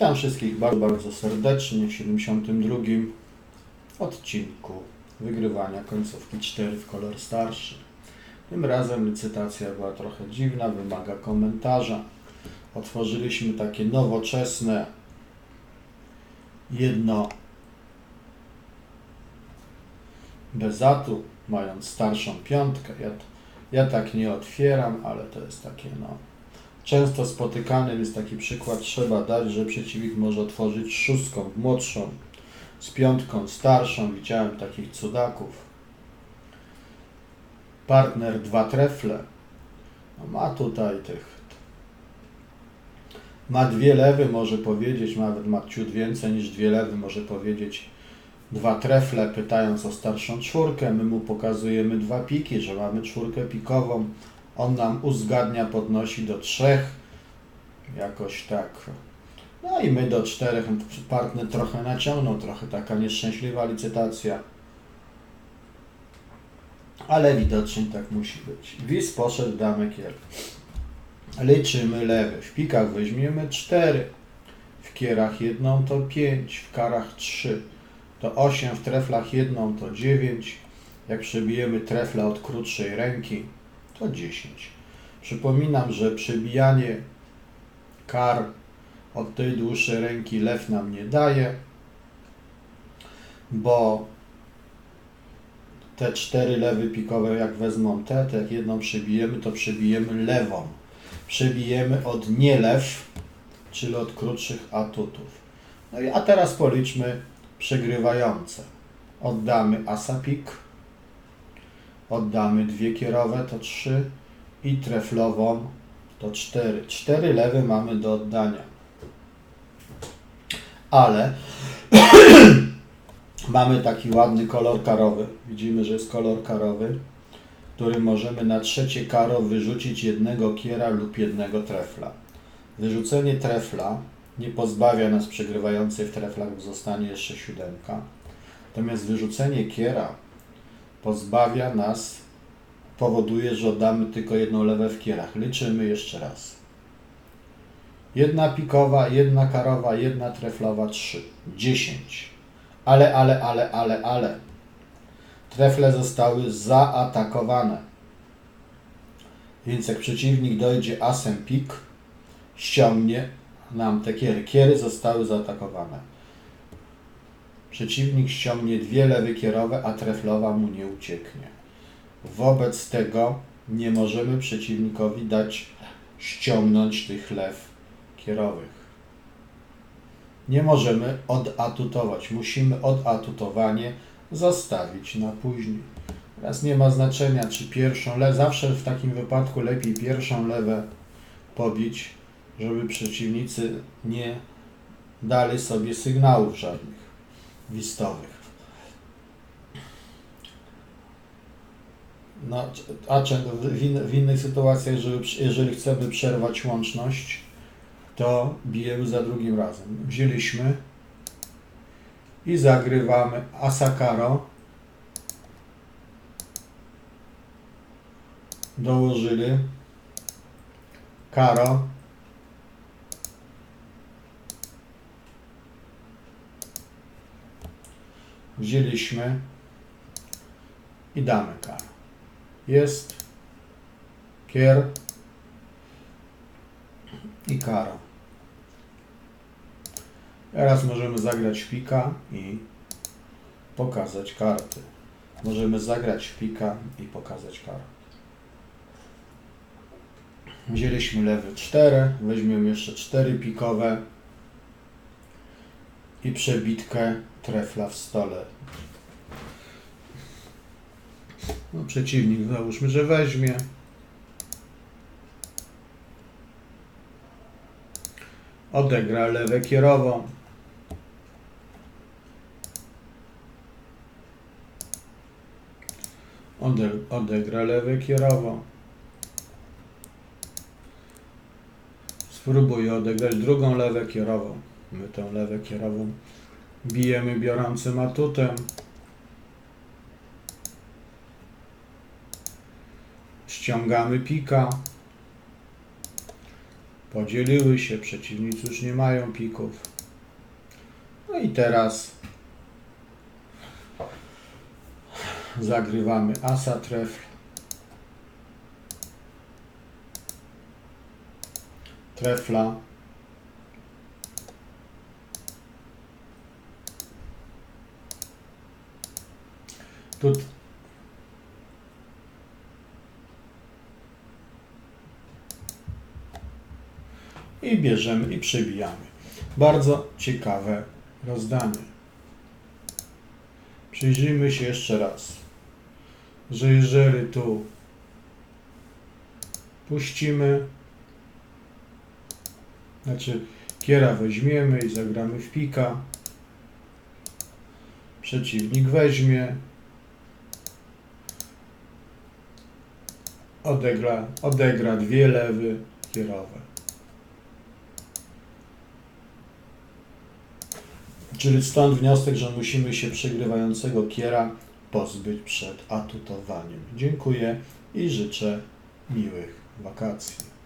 Witam wszystkich bardzo, bardzo serdecznie w 72 odcinku wygrywania końcówki 4 w kolor starszy. Tym razem licytacja była trochę dziwna, wymaga komentarza. Otworzyliśmy takie nowoczesne jedno bezatu, mając starszą piątkę. Ja, ja tak nie otwieram, ale to jest takie no Często spotykany jest taki przykład, trzeba dać, że przeciwnik może otworzyć szóstką młodszą, z piątką starszą. Widziałem takich cudaków. Partner dwa trefle. No ma tutaj tych. Ma dwie lewy, może powiedzieć, nawet ma ciut więcej niż dwie lewy, może powiedzieć dwa trefle, pytając o starszą czwórkę. My mu pokazujemy dwa piki, że mamy czwórkę pikową on nam uzgadnia, podnosi do trzech, jakoś tak. No i my do czterech. Partner trochę naciągnął, trochę taka nieszczęśliwa licytacja. Ale widocznie tak musi być. Wis poszedł damy kiel. Liczymy lewy. W pikach weźmiemy cztery. W kierach jedną to pięć. W karach trzy. To osiem. W treflach jedną to dziewięć. Jak przebijemy trefla od krótszej ręki, to 10. Przypominam, że przebijanie kar od tej dłuższej ręki lew nam nie daje, bo te cztery lewy pikowe, jak wezmą te, to jak jedną przebijemy, to przebijemy lewą. Przebijemy od nielew, czyli od krótszych atutów. No i a teraz policzmy przegrywające. Oddamy asapik oddamy dwie kierowe, to trzy i treflową to cztery. Cztery lewy mamy do oddania. Ale mamy taki ładny kolor karowy. Widzimy, że jest kolor karowy, który możemy na trzecie karo wyrzucić jednego kiera lub jednego trefla. Wyrzucenie trefla nie pozbawia nas przegrywającej w treflach, zostanie jeszcze siódemka. Natomiast wyrzucenie kiera pozbawia nas, powoduje, że oddamy tylko jedną lewę w kierach. Liczymy jeszcze raz. Jedna pikowa, jedna karowa, jedna treflowa, trzy. Dziesięć. Ale, ale, ale, ale, ale. Trefle zostały zaatakowane. Więc jak przeciwnik dojdzie asem pik, ściągnie nam te kiery. Kiery zostały zaatakowane. Przeciwnik ściągnie dwie lewy kierowe, a treflowa mu nie ucieknie. Wobec tego nie możemy przeciwnikowi dać ściągnąć tych lew kierowych. Nie możemy odatutować. Musimy odatutowanie zostawić na później. Teraz nie ma znaczenia, czy pierwszą lewę, zawsze w takim wypadku lepiej pierwszą lewę pobić, żeby przeciwnicy nie dali sobie sygnałów żadnych listowych. No, a w, in, w innych sytuacjach, jeżeli, jeżeli chcemy przerwać łączność, to bijemy za drugim razem. Wzięliśmy i zagrywamy Asakaro. Dołożyli Karo. Wzięliśmy i damy karę. Jest kier i kara. Teraz możemy zagrać pika i pokazać karty. Możemy zagrać pika i pokazać karę. Wzięliśmy lewy 4, weźmiemy jeszcze 4 pikowe i przebitkę trefla w stole. No, przeciwnik załóżmy, że weźmie. Odegra lewę kierową. Ode, odegra lewę kierową. Spróbuję odegrać drugą lewę kierową. My tę lewę kierową bijemy biorącym atutem. Ściągamy pika. podzieliły się, przeciwnicy już nie mają pików. No i teraz zagrywamy asa trefl. Trefla. Tu i bierzemy i przebijamy. Bardzo ciekawe rozdanie. Przyjrzyjmy się jeszcze raz, że jeżeli tu. Puścimy, znaczy kiera weźmiemy i zagramy w pika, przeciwnik weźmie, odegra, odegra dwie lewy kierowe. Czyli stąd wniosek, że musimy się przegrywającego kiera pozbyć przed atutowaniem. Dziękuję i życzę miłych wakacji.